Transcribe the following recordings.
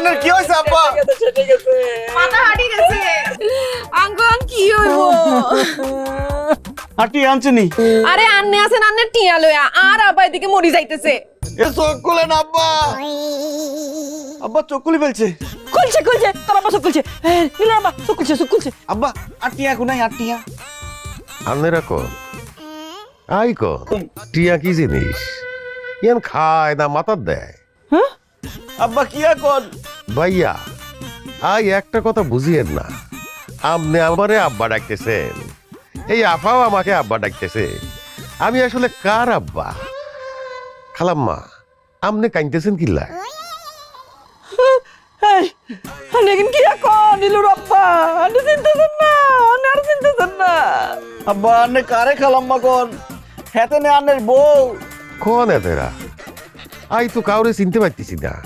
আন্নের কি হয়েছে আব্বা মাথা হাঁটি গেছে। আঙ্কন কি হইব? টিয়া আনছিনি আরে আন্নে আছেন আন্নের টিয়া লয়া আর আব্বা এদিকে মরি যাইতেছে। এ চোখ খুলেন আব্বা। আব্বা চোখ খুলে ফেলছে। খুলছে খুলছে। তোর আব্বা চোখ খুলছে। এই, আব্বা চোখ খুলছে চোখ খুলছে। আব্বা আর টিয়া কোনাই আর টিয়া আন্নেরা কন আই কন টিয়া কি জিনিস? ইয়ান খায় না মাথার দেয়। হ্যাঁ? আব্বা কি এখন? ভাইয়া আই একটা কথা বুঝিয়েন না। আপনি আমারে আব্বা ডাকতেছেন। এই আফাও আমাকে আব্বা ডাকতেছে। আমি আসলে কার আব্বা? খালাম্মা আপনি কাঁদতেছেন কিল্লা কি এখন? নীলুর আব্বা চিন্তাছেন না আনে আর চিন্তাছেন না। আব্বা আন্নে কারে খালাম্মা কোন? হেতে নে আন্নের বউ। কোন এতেরা আই তো কাউরে চিনতে পারতেছি না।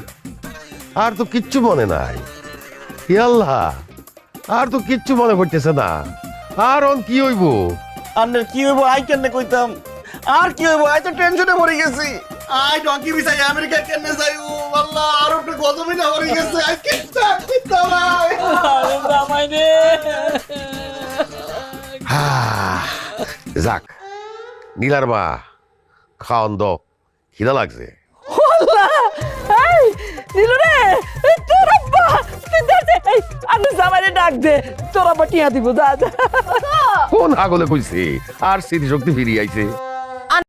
আর তো কিচ্ছু মনে নাই। আল্লাহ আর তো কিচ্ছু মনে পড়তেছে না। আর অন কি হইব? আন্নের কি হইব? আই কেন কইতাম? আর কি হইব? আই তো টেনশনে মরে গেছি। আই ডঙ্কি বিছাই আমেরিকা কেন যাই? ও আল্লাহ আর একটু গজবে না মরে গেছে। আই কিচ্ছা কিচ্ছা নাই হাহ, যাক। নীলার মা খাওয়ান দ খিদা লাগছে। এই রে? তোর আব্বা! আনে জামাইরে ডাক দে। তোর আব্বা টিয়া দিব দাদা কোন আগলে কইছে, আর স্মৃতি শক্তি ফিরিয়ে আইছে।